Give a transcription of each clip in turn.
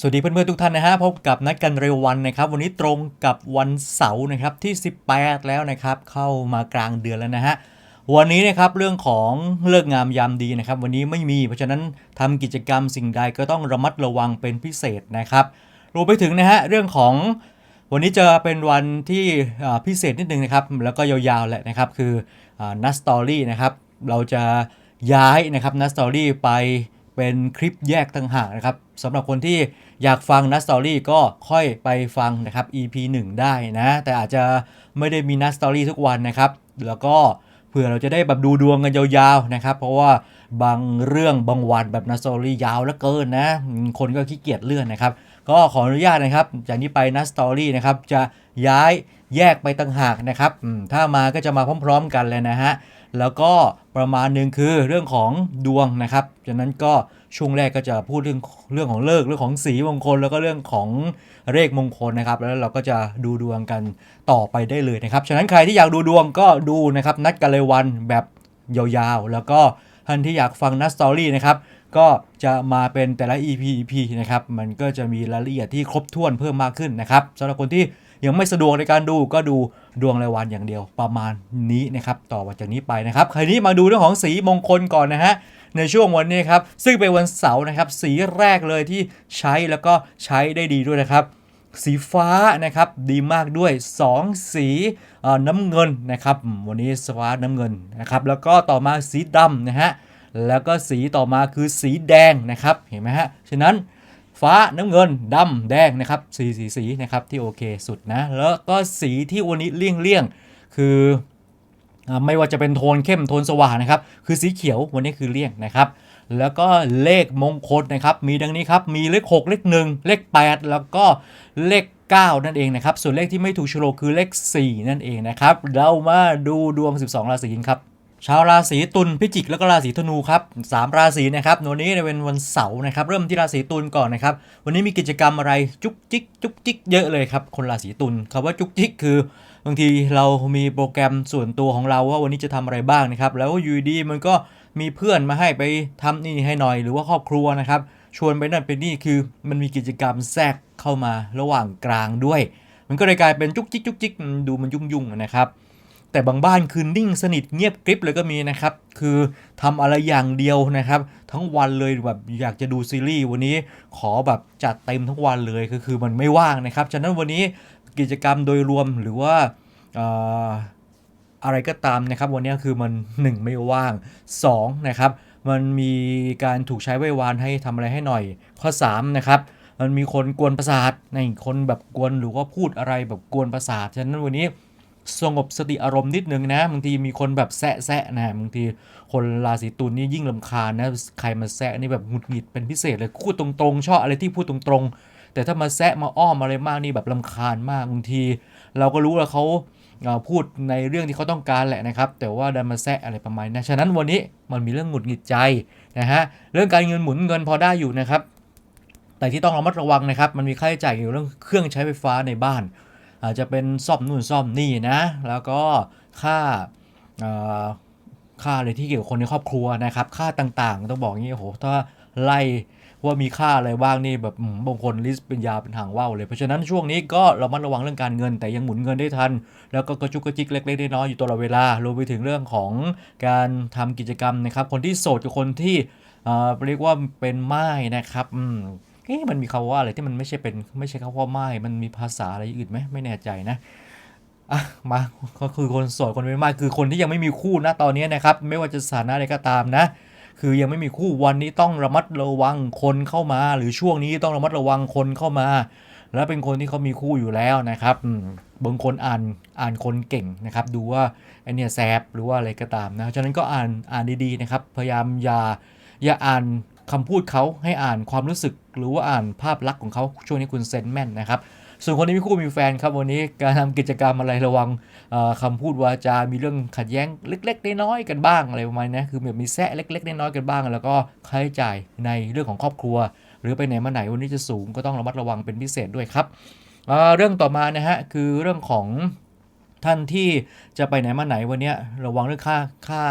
สวัสดีเพื่อนๆทุกท่านนะฮะพบกับนัดกันเร็ววันนะครับ วันนี้ตรงกับวันเสาร์นะครับที่ 18 แล้วนะครับเข้ามากลางเดือนแล้วนะฮะวันนี้นะครับเรื่องของเลิกงามยามดีนะครับ วันนี้ไม่มีเพราะฉะนั้นทำกิจกรรมสิ่งใดก็ต้องระมัดระวังเป็นพิเศษนะครับรวมไปถึงนะฮะเรื่องของวันนี้จะเป็นวันที่พิเศษนิดนึงนะครับ แล้วก็ยาวๆแหละนะครับคือนัสตอรี่นะครับเราจะย้ายนะครับนัสตอรี่ไป เป็นคลิปแยกต่างหากนะครับสำหรับคนที่อยากฟังนัสตอรี่ก็ค่อยไปฟังนะครับ EP 1 ได้นะ แต่อาจจะไม่ได้มีนัสตอรี่ทุกวันนะครับ แล้วก็เผื่อเราจะได้แบบดูดวงกันยาวๆนะครับ เพราะว่าบางเรื่องบางวันแบบนัสตอรี่ยาวเหลือเกินนะ คนก็ขี้เกียจเลื่อนนะครับ ก็ขออนุญาตนะครับ จากนี้ไปนัสตอรี่นะครับจะย้าย แยกไปต่างหากนะครับถ้ามาก็จะมาพร้อม ๆ กันเลยนะฮะ แล้วก็ประมาณหนึ่งคือเรื่องของดวงนะครับจากนั้นก็ช่วงแรกก็จะพูดเรื่องเรื่องของเลิกเรื่องของสีมงคล แล้วก็เรื่องของเลขมงคลนะครับ แล้วเราก็จะดูดวงกันต่อไปได้เลยนะครับ ฉะนั้นใครที่อยากดูดวงก็ดูนะครับนัดกันเลยวันแบบยาวๆ แล้วก็ท่านที่อยากฟังนัดสตอรี่นะครับก็จะมาเป็นแต่ละ EP EP นะครับ มันก็จะมีรายละเอียดที่ครบถ้วนเพิ่มมากขึ้นนะครับสำหรับคนที่ ยังไม่สะดวกในการดูก็ดูดวงรายวันอย่างเดียวประมาณนี้นะครับ ต่อจากนี้ไปนะครับคราวนี้มาดูเรื่องของสีมงคลก่อนนะฮะในช่วงวันนี้ครับซึ่งเป็นวันเสาร์นะครับ สีแรกเลยที่ใช้แล้วก็ใช้ได้ดีด้วยนะครับ สีฟ้านะครับดีมากด้วย 2 สีน้ำเงินนะครับวันนี้สฟ้าน้ำเงินนะครับแล้วก็ต่อมาสีดำนะฮะแล้วก็สีต่อมาคือสีแดงนะครับเห็นไหมฮะฉะนั้น ฟ้าน้ำเงินดำแดงนะครับสีสีสีนะครับที่โอเคสุดนะ แล้วก็สีที่วันนี้เลี่ยงเลี่ยงคือไม่ว่าจะเป็นโทนเข้มโทนสว่างนะครับ คือสีเขียววันนี้คือเลี่ยงนะครับ แล้วก็เลขมงคลนะครับ มีดังนี้ครับ มีเลข 6 เลข 1 เลข 8 แล้วก็เลข 9 นั่นเองนะครับ ส่วนเลขที่ไม่ถูกโลคือเลข 4 นั่นเองนะครับ เรามาดูดวง 12 ราศีกันครับ ชาวราศีตุลพิจิกแล้วก็ราศีธนูครับสามราศีนะครับวันนี้เป็นวันเสาร์นะครับเริ่มที่ราศีตุลก่อนนะครับวันนี้มีกิจกรรมอะไรจุกจิกจุกจิกเยอะเลยครับคนราศีตุลคำว่าจุกจิกคือบางทีเรามีโปรแกรมส่วนตัวของเราว่าวันนี้จะทำอะไรบ้างนะครับแล้วอยู่ดีมันก็มีเพื่อนมาให้ไปทำนี่ให้หน่อย หรือว่าครอบครัวนะครับชวนไปนั่นไปนี่คือมันมีกิจกรรมแทรกเข้ามาระหว่างกลางด้วย มันก็เลยกลายเป็นจุกจิกจุกจิกดูมันยุ่งๆนะครับ แต่บางบ้านคือนิ่งสนิทเงียบกริบเลยก็มีนะครับ คือทำอะไรอย่างเดียวนะครับ ทั้งวันเลยแบบอยากจะดูซีรีส์วันนี้ขอแบบจัดเต็มทั้งวันเลยก็คือมันไม่ว่างนะครับ ฉะนั้นวันนี้กิจกรรมโดยรวมหรือว่าอะไรก็ตามนะครับ วันนี้คือมัน 1 ไม่ว่าง 2 นะครับ มันมีการถูกใช้ไว้วานให้ทำอะไรให้หน่อย ข้อ 3 นะครับมันมีคนกวนประสาทในคนแบบกวนหรือว่าพูดอะไรแบบกวนประสาทฉะนั้นวันนี้ สงบสติอารมณ์นิดนึงนะบางทีมีคนแบบแซะแซะนะบางทีคนราศีตุลนี่ยิ่งลำคาญนะใครมาแซะนี่แบบหงุดหงิดเป็นพิเศษเลยพูดตรงๆ ชอบอะไรที่พูดตรงๆ แต่ถ้ามาแซะมาอ้อมอะไรมากนี่แบบลำคาญมากบางที เราก็รู้ว่าเขาพูดในเรื่องที่เขาต้องการแหละนะครับ แต่ว่าดันมาแซะอะไรประมาณนั้นฉะนั้นวันนี้มันมีเรื่องหงุดหงิดใจนะฮะเรื่องการเงินหมุนเงินพอได้อยู่นะครับ แต่ที่ต้องระมัดระวังนะครับ มันมีค่าใช้จ่ายเกี่ยวกับเรื่องเครื่องใช้ไฟฟ้าในบ้าน อาจจะเป็นซ่อมนู่นซ่อมนี่นะ แล้วก็ค่าค่าอะไรที่เกี่ยวกับคนในครอบครัวนะครับ ค่าต่างๆ ต้องบอกอย่างนี้โอ้โหถ้าไล่ว่ามีค่าอะไรบ้างนี่แบบมบางคนลิสต์เป็นยาเป็นหางว่าวเลย เพราะฉะนั้นช่วงนี้ก็เระมัดระวังเรื่องการเงิน แต่ยังหมุนเงินได้ทัน แล้วก็กระจุกกระจิกเล็กๆน้อยๆอยู่ตลอดเวลารวมไปถึงเรื่องของการทำกิจกรรมนะครับ คนที่โสดกับคนที่เอ่อเรียกว่าเป็นไม้นะครับอืม เอ๊ะมันมีคำว่าอะไรที่มันไม่ใช่เป็นไม่ใช่คำว่าไม่มันมีภาษาอะไรอื่นไหมไม่แน่ใจนะอะมาก็คือคนโสดคนเป็นไม้คือคนที่ยังไม่มีคู่นะตอนนี้นะครับ ไม่ว่าจะสถานะอะไรก็ตามนะ คือยังไม่มีคู่วันนี้ต้องระมัดระวังคนเข้ามา หรือช่วงนี้ต้องระมัดระวังคนเข้ามา แล้วเป็นคนที่เขามีคู่อยู่แล้วนะครับบางคนอ่านอ่านคนเก่งนะครับ ดูว่าไอเนี่ยแซบหรือว่าอะไรก็ตามนะฉะนั้นก็อ่านอ่านดีๆนะครับ พยายามอย่าอย่าอ่าน คำพูดเขาให้อ่านความรู้สึก หรือว่าอ่านภาพลักษณ์ของเขาช่วงนี้คุณเซนแมนนะครับส่วนคนที่มีคู่มีแฟนครับวันนี้การทำกิจกรรมอะไรระวังเอ่อคำพูดวาจา มีเรื่องขัดแย้งเล็กๆน้อยๆกันบ้างอะไรประมาณนี้คือแบบมีแซะเล็กๆน้อยๆกันบ้าง แล้วก็ค่าใช้จ่ายในเรื่องของครอบครัว หรือไปไหนมาไหนวันนี้จะสูงก็ต้องระมัดระวังเป็นพิเศษด้วยครับเเรื่องต่อมานะฮะคือเรื่องของท่านที่จะไปไหนมาไหนวันนี้ระวังเรื่องค่าค่า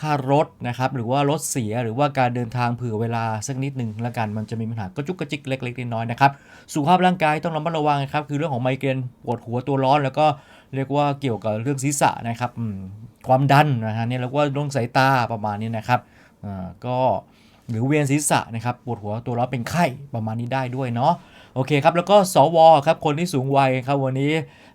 ค่ารถนะครับหรือว่ารถเสียหรือว่าการเดินทางเผื่อเวลาสักนิดหนึ่งละกันมันจะมีปัญหาก็จุกกระจิกเล็กๆน้อยๆนะครับสุขภาพร่างกายต้องระมัดระวังนะครับคือเรื่องของไมเกรนปวดหัวตัวร้อน แล้วก็เรียกว่าเกี่ยวกับเรื่องศีรษะนะครับความดันนะฮะเนี่ยแล้วก็เรื่องสายตาประมาณนี้นะครับอ่าก็หรือเวียนศีรษะนะครับปวดหัวตัวร้อนเป็นไข้ประมาณนี้ได้ด้วยเนาะโอเคครับแล้วก็สวครับคนที่สูงวัยครับวันนี้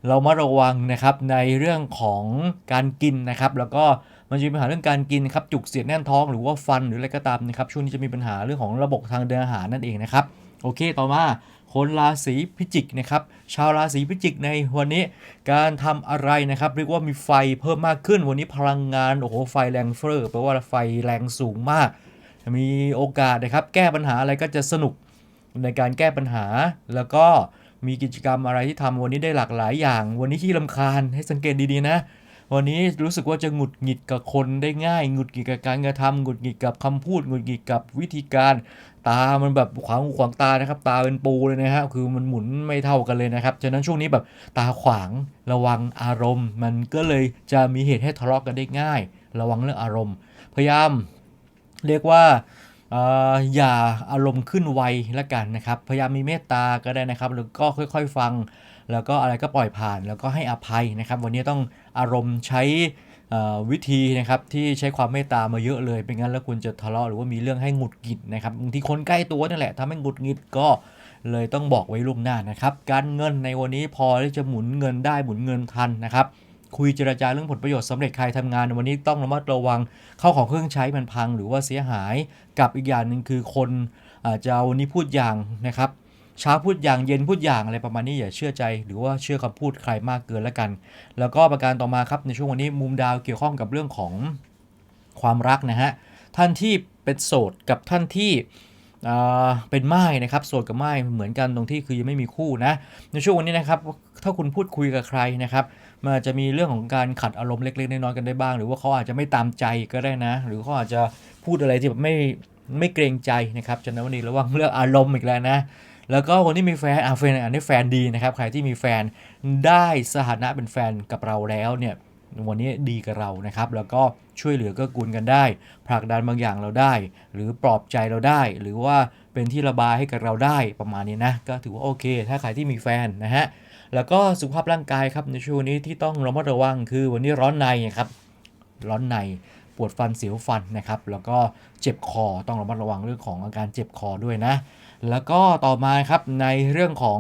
เรามาระวังนะครับในเรื่องของการกินนะครับ แล้วก็ มันจะมีปัญหาเรื่องการกินครับจุกเสียดแน่นท้องหรือว่าฟันหรืออะไรก็ตามนะครับช่วงนี้จะมีปัญหาเรื่องของระบบทางเดินอาหารนั่นเองนะครับโอเค ต่อมาคนราศีพิจิกนะครับ ชาวราศีพิจิกในวันนี้การทำอะไรนะครับ เรียกว่ามีไฟเพิ่มมากขึ้น วันนี้พลังงาน โอ้โห ไฟแรงเฟ้อแปลว่าไฟแรงสูงมาก มีโอกาสนะครับ แก้ปัญหาอะไรก็จะสนุกในการแก้ปัญหา แล้วก็มีกิจกรรมอะไรที่ทำวันนี้ได้หลากหลายอย่าง วันนี้ที่ลำคาญให้สังเกตดีๆนะ วันนี้รู้สึกว่าจะหงุดหงิดกับคนได้ง่ายหงุดหงิดกับการกระทำหงุดหงิดกับคำพูดหงุดหงิดกับวิธีการ ตามันแบบขวางขวางตานะครับ ตาเป็นปูเลยนะฮะคือมันหมุนไม่เท่ากันเลยนะครับฉะนั้นช่วงนี้แบบตาขวางระวังอารมณ์ มันก็เลยจะมีเหตุให้ทะเลาะกันได้ง่าย ระวังเรื่องอารมณ์ พยายาม เรียกว่าอย่าอารมณ์ขึ้นไวละกันนะครับ พยายามมีเมตตาก็ได้นะครับหรือก็ค่อยๆฟัง แล้วก็อะไรก็ปล่อยผ่าน แล้วก็ให้อภัยนะครับ วันนี้ต้อง อารมณ์ใช้วิธีนะครับที่ใช้ความเมตตามาเยอะเลยเป็นงั้นแล้วคุณจะทะเลาะหรือว่ามีเรื่องให้หงุดหงิดนะครับบางทีคนใกล้ตัวนั่นแหละทำให้หงุดหงิดก็เลยต้องบอกไว้ล่วงหน้านะครับ การเงินในวันนี้พอที่จะหมุนเงินได้หมุนเงินทันนะครับคุยเจรจาเรื่องผลประโยชน์สำเร็จใครทำงานวันนี้ต้องระมัดระวังเข้าของเครื่องใช้มันพังหรือว่าเสียหายกับอีกอย่างหนึ่งคือคนอาจจะวันนี้พูดอย่างนะครับ เช้าพูดอย่างเย็นพูดอย่างอะไรประมาณนี้อย่าเชื่อใจ หรือว่าเชื่อคำพูดใครมากเกินแล้วกัน แล้วก็ประการต่อมาครับในช่วงวันนี้มุมดาวเกี่ยวข้องกับเรื่องของความรักนะฮะท่านที่เป็นโสดกับท่านที่เป็นไม้นะครับโสดกับไม้เหมือนกันตรงที่คือยังไม่มีคู่นะในช่วงวันนี้นะครับถ้าคุณพูดคุยกับใครนะครับมันจจะมีเรื่องของการขัดอารมณ์เล็กๆน้อยๆกันได้บ้าง หรือว่าเขาอาจจะไม่ตามใจก็ได้นะ หรือเขาอาจจะพูดอะไรที่แบบไม่ไม่เกรงใจนะครับฉะนั้นวันนี้ระวังเรื่องอารมณ์อีกแล้วนะ แล้วก็คนที่มีแฟนอะแฟนอันนี้แฟนดีนะครับ ใครที่มีแฟนได้สถานะเป็นแฟนกับเราแล้วเนี่ยวันนี้ดีกับเรานะครับ แล้วก็ช่วยเหลือเก็กูลกันได้ ผลักดันบางอย่างเราได้ หรือปลอบใจเราได้ หรือว่าเป็นที่ระบายให้กับเราได้ประมาณนี้นะ ก็ถือว่าโอเค ถ้าใครที่มีแฟนนะฮะ แล้วก็สุขภาพร่างกายครับในช่วงนี้ที่ต้องระมัดระวังคือวันนี้ร้อนในครับ ร้อนในปวดฟันเสียวฟันนะครับ แล้วก็เจ็บคอต้องระมัดระวังเรื่องของอาการเจ็บคอด้วยนะ แล้วก็ต่อมาครับในเรื่องของ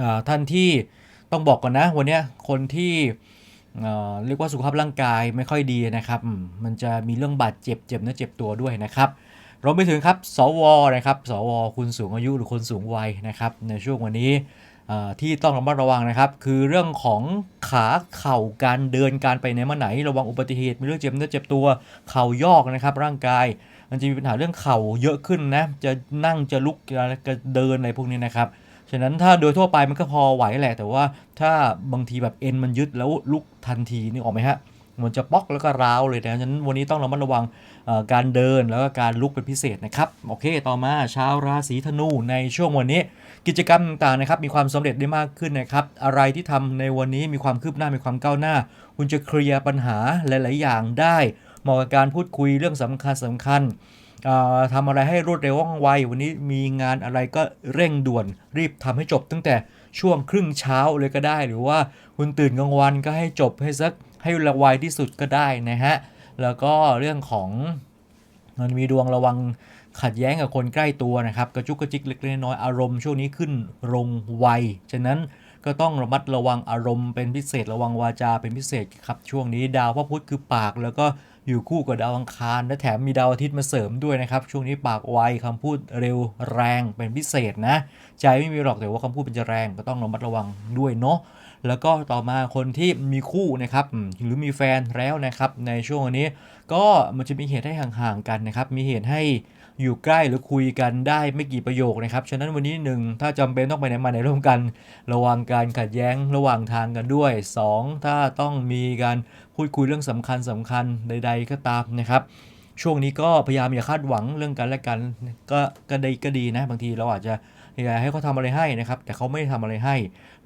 อท่านที่ต้องบอกก่อนนะวันนี้คนที่เรียกว่าสุขภาพร่างกายไม่ค่อยดีนะครับ มันจะมีเรื่องบาดเจ็บเจ็บเนื้อเจ็บตัวด้วยนะครับรวมไปถึงครับสวนะครับสวคุณสูงอายุหรือคนสูงวัยนะครับ ในช่วงวันนี้ที่ต้องระมัดระวังนะครับ คือเรื่องของขาเข่าการเดินการไปไหนมาไหน ระวังอุบัติเหตุมีเรื่องเจ็บเนื้อเจ็บตัว เข่ายอกนะครับ ร่างกาย มันจะมีปัญหาเรื่องเข่าเยอะขึ้นนะ จะนั่งจะลุกจะเดินอะไรพวกนี้นะครับฉะนั้นถ้าโดยทั่วไปมันก็พอไหวแหละ แต่ว่าถ้าบางทีแบบเอ็นมันยึดแล้วลุกทันทีนี่ออกไหมฮะมันจะป๊อกแล้วก็ร้าวเลยนะฉะนั้นวันนี้ต้องระมัดระวังการเดินแล้วก็การลุกเป็นพิเศษนะครับโอเค ต่อมาชาวราศีธนูในช่วงวันนี้ กิจกรรมต่างๆนะครับมีความสำเร็จได้มากขึ้นนะครับอะไรที่ทำในวันนี้มีความคืบหน้ามีความก้าวหน้า คุณจะเคลียร์ปัญหาหลาย ๆ อย่างได้ เหมาะกับการพูดคุยเรื่องสำคัญสำคัญเอ่อทำอะไรให้รวดเร็วว่องไว วันนี้มีงานอะไรก็เร่งด่วนรีบทำให้จบตั้งแต่ช่วงครึ่งเช้าเลยก็ได้ หรือว่าคุณตื่นกลางวันก็ให้จบให้สักให้ละไวที่สุดก็ได้นะฮะ แล้วก็เรื่องของมันมีดวงระวังขัดแย้งกับคนใกล้ตัวนะครับ กระจุกกระจิกเล็กๆน้อยอารมณ์ช่วงนี้ขึ้นลงไวฉะนั้นก็ต้องระมัดระวังอารมณ์เป็นพิเศษระวังวาจาเป็นพิเศษครับช่วงนี้ดาวพระพุธคือปากแล้วก็ อยู่คู่กับดาวอังคาร และแถมมีดาวอาทิตย์มาเสริมด้วยนะครับ ช่วงนี้ปากไวคำพูดเร็วแรงเป็นพิเศษนะ ใจไม่มีหรอกแต่ว่าคำพูดเป็นจะแรงก็ต้องระมัดระวังด้วยเนาะแล้วก็ต่อมาคนที่มีคู่นะครับหรือมีแฟนแล้วนะครับในช่วงนี้ ก็มันจะมีเหตุให้ห่างๆกันนะครับ มีเหตุให้ อยู่ใกล้หรือคุยกันได้ไม่กี่ประโยคนะครับ ฉะนั้นวันนี้หนึ่งถ้าจำเป็นต้องไปไหนมาไหนร่วมกัน ระวังการขัดแย้งระหว่างทางกันด้วย 2. ถ้าต้องมีการพูดคุยเรื่องสำคัญสำคัญใด ๆ ก็ตามนะครับ ช่วงนี้ก็พยายามอย่าคาดหวังเรื่องกันและกันก็ก็ดีก็ดีนะ บางทีเราอาจจะ อยากให้เขาทำอะไรให้นะครับ แต่เขาไม่ได้ทำอะไรให้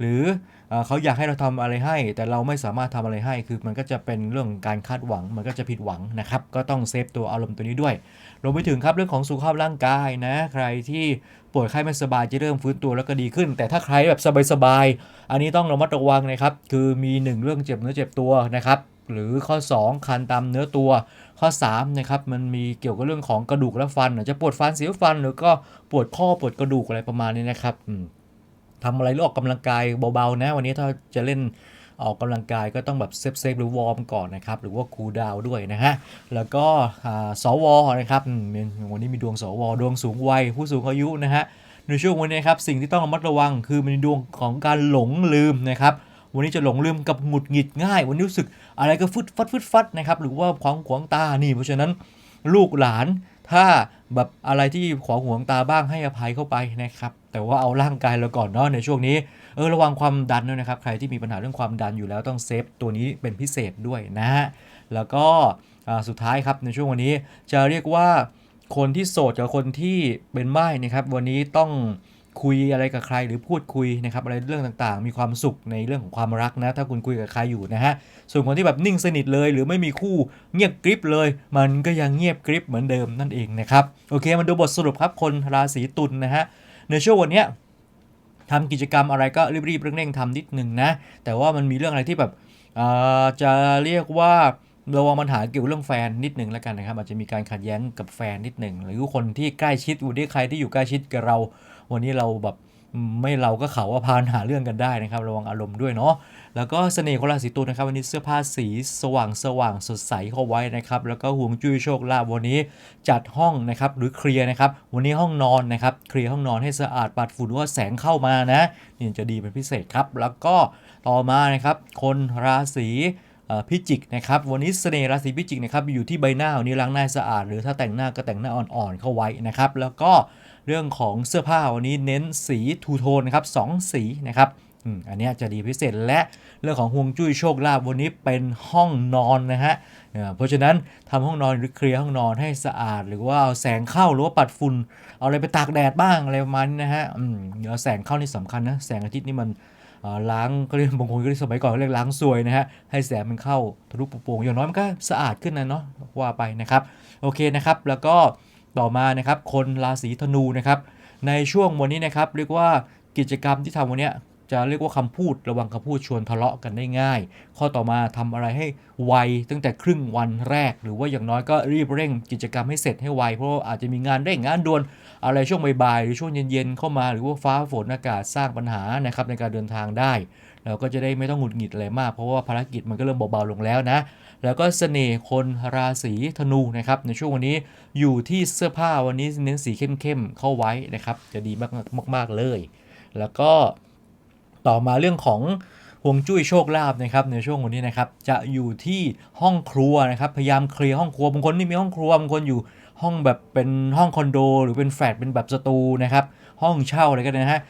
หรือเอ่อเขาอยากให้เราทำอะไรให้ แต่เราไม่สามารถทำอะไรให้ คือมันก็จะเป็นเรื่องการคาดหวัง มันก็จะผิดหวังนะครับ ก็ต้องเซฟตัวอารมณ์ตัวนี้ด้วย รวมไปถึงครับเรื่องของสุขภาพร่างกายนะ ใครที่ป่วยไข้ไม่สบายจะเริ่มฟื้นตัวแล้วก็ดีขึ้น แต่ถ้าใครแบบสบายๆ อันนี้ต้องระมัดระวังนะครับ คือมีหนึ่งเรื่องเจ็บเนื้อเจ็บตัวนะครับ หรือข้อ 2 คันตามเนื้อตัว ข้อ3นะครับมันมีเกี่ยวกับเรื่องของกระดูกและฟันจจะปวดฟันเสียวฟัน หรือก็ปวดข้อปวดกระดูกอะไรประมาณนี้นะครับทำอะไรหรือออกกำลังกายเบาๆนะ วันนี้ถ้าจะเล่นออกกำลังกายก็ต้องแบบเซฟเซฟหรือวอร์มก่อนนะครับ หรือว่าคูลดาวด้วยนะฮะ แล้วก็สวนะครับวันนี้มีดวงสว ดวงสูงวัยผู้สูงอายุนะฮะในช่วงวันนี้ครับสิ่งที่ต้องระมัดระวังคือมันดวงของการหลงลืมนะครับ วันนี้จะหลงลืมกับหงุดหงิดง่าย วันนี้รู้สึกอะไรก็ฟึดฟัดฟึดฟัดนะครับหรือว่าขวางขวางตานี่ เพราะฉะนั้นลูกหลานถ้าแบบอะไรที่ขวางขวางตาบ้างให้อภัยเข้าไปนะครับแต่ว่าเอาร่างกายเราก่อนเนาะในช่วงนี้เออระวังความดันด้วยนะครับใครที่มีปัญหาเรื่องความดันอยู่แล้วต้องเซฟตัวนี้เป็นพิเศษด้วยนะฮะแล้วก็สุดท้ายครับในช่วงวันนี้จะเรียกว่าคนที่โสดกับคนที่เป็นไม้นะครับวันนี้ต้อง คุยอะไรกับใครหรือพูดคุยนะครับอะไรเรื่องต่างๆ มีความสุขในเรื่องของความรักนะ ถ้าคุณคุยกับใครอยู่นะฮะส่วนคนที่แบบนิ่งสนิทเลย หรือไม่มีคู่เงียบกริบเลย มันก็ยังเงียบกริบเหมือนเดิมนั่นเองนะครับโอเคมาดูบทสรุปครับคนราศีตุลนะฮะในช่วงวันเนี้ยทำกิจกรรมอะไรก็รีบๆเร่งๆทำนิดหนึ่งนะ แต่ว่ามันมีเรื่องอะไรที่แบบจะเรียกว่าระวังปัญหาเกี่ยวกับเรื่องแฟนนิดหนึ่งแล้วกันนะครับอาจจะมีการขัดแย้งกับแฟนนิดหนึ่ง หรือคนที่ใกล้ชิดวันนี้ใครที่อยู่ใกล้ชิดกับเรา วันนี้เราแบบไม่เราก็เขาว่าพานหาเรื่องกันได้นะครับระวังอารมณ์ด้วยเนาะแล้วก็เสน่ห์ของราศีตุลนะครับวันนี้เสื้อผ้าสีสว่างสว่างสดใสเข้าไว้นะครับแล้วก็ห่วงจุ้ยโชคลาภวันนี้จัดห้องนะครับหรือเคลียร์นะครับวันนี้ห้องนอนนะครับเคลียร์ห้องนอนให้สะอาดปัดฝุ่นว่าแสงเข้ามานะนี่จะดีเป็นพิเศษครับ แล้วก็ต่อมานะครับคนราศีพิจิกนะครับวันนี้เสน่ห์ราศีพิจิกนะครับอยู่ที่ใบหน้าวันนี้ล้างหน้าสะอาด หรือถ้าแต่งหน้าก็แต่งหน้าอ่อนๆเข้าไว้นะครับแล้วก็ เรื่องของเสื้อผ้าวันนี้เน้นสีทูโทนนะครับสองสีนะครับอันนี้จะดีพิเศษและเรื่องของฮวงจุ้ยโชคลาภวันนี้เป็นห้องนอนนะฮะเพราะฉะนั้นทำห้องนอนหรือเคลียร์ห้องนอนให้สะอาด หรือว่าเอาแสงเข้าหรือว่าปัดฝุ่นเอาอะไรไปตากแดดบ้างอะไรประมาณนี้นะฮะเดี๋ยวแสงเข้านี่สำคัญนะแสงอาทิตย์นี่มันล้างก็เรียกบางคนก็เรียกสมัยก่อนเรียกล้างซวยนะฮะให้แสงมันเข้าทะลุโปร่งๆอย่างน้อยมันก็สะอาดขึ้นนะเนาะว่าไปนะครับโอเคนะครับแล้วก็ ต่อมานะครับคนราศีธนูนะครับในช่วงวันนี้นะครับเรียกว่ากิจกรรมที่ทำวันนี้ จะเรียกว่าคำพูดระวังคำพูดชวนทะเลาะกันได้ง่าย ข้อต่อมาทำอะไรให้ไวตั้งแต่ครึ่งวันแรก หรือว่าอย่างน้อยก็รีบเร่งกิจกรรมให้เสร็จให้ไว เพราะว่าอาจจะมีงานเร่งงานด่วนอะไรช่วงบ่ายๆหรือช่วงเย็นๆเข้ามาหรือว่าฟ้าฝนอากาศสร้างปัญหานะครับในการเดินทางได้เราก็จะได้ไม่ต้องหงุดหงิดอะไรมาก เพราะว่าภารกิจมันก็เริ่มเบาๆลงแล้วนะ แล้วก็เสน่ห์คนราศีธนูนะครับในช่วงวันนี้อยู่ที่เสื้อผ้าวันนี้เน้นสีเข้มๆเข้าไว้นะครับจะดีมากมากๆเลย แล้วก็ ต่อมาเรื่องของฮวงจุ้ยโชคลาภนะครับในช่วงวันนี้นะครับจะอยู่ที่ห้องครัวนะครับพยายามเคลียร์ห้องครัวบางคนนี่มีห้องครัวบางคนอยู่ห้องแบบเป็นห้องคอนโด หรือเป็นแฟลตเป็นแบบสตูนะครับห้องเช่าอะไรก็ได้นะฮะ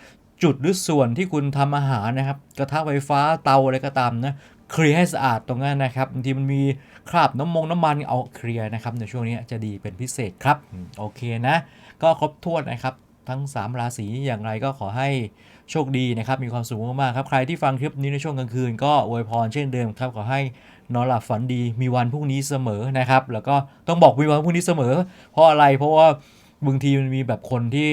จุดหรือส่วนที่คุณทำอาหารนะครับกระทะไฟฟ้าเตาอะไรก็ตามนะเคลียร์ให้สะอาดตรงนั้นนะครับบางทีมันมีคราบน้ำมงน้ำมันเอาเคลียร์นะครับในช่วงนี้จะดีเป็นพิเศษครับโอเคนะ ก็ครบถ้วนนะครับทั้ง 3 ราศีอย่างไรก็ขอให้ โชคดีนะครับ มีความสุขมากๆครับ ใครที่ฟังคลิปนี้ในช่วงกลางคืนก็อวยพรเช่นเดิมครับ ขอให้นอนหลับฝันดี มีวันพรุ่งนี้เสมอนะครับ แล้วก็ต้องบอกมีวันพรุ่งนี้เสมอ เพราะอะไร เพราะว่าบางทีมันมีแบบคนที่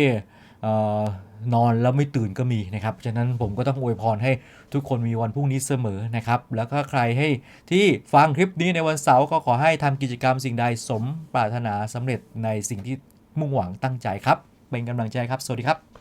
นอนแล้วไม่ตื่นก็มีนะครับ ฉะนั้นผมก็ต้องอวยพรให้ทุกคนมีวันพรุ่งนี้เสมอนะครับ แล้วก็ใครให้ที่ฟังคลิปนี้ในวันเสาร์ก็ขอให้ทำกิจกรรมสิ่งใดสมปรารถนาสำเร็จในสิ่งที่มุ่งหวังตั้งใจครับ เป็นกำลังใจครับ สวัสดีครับ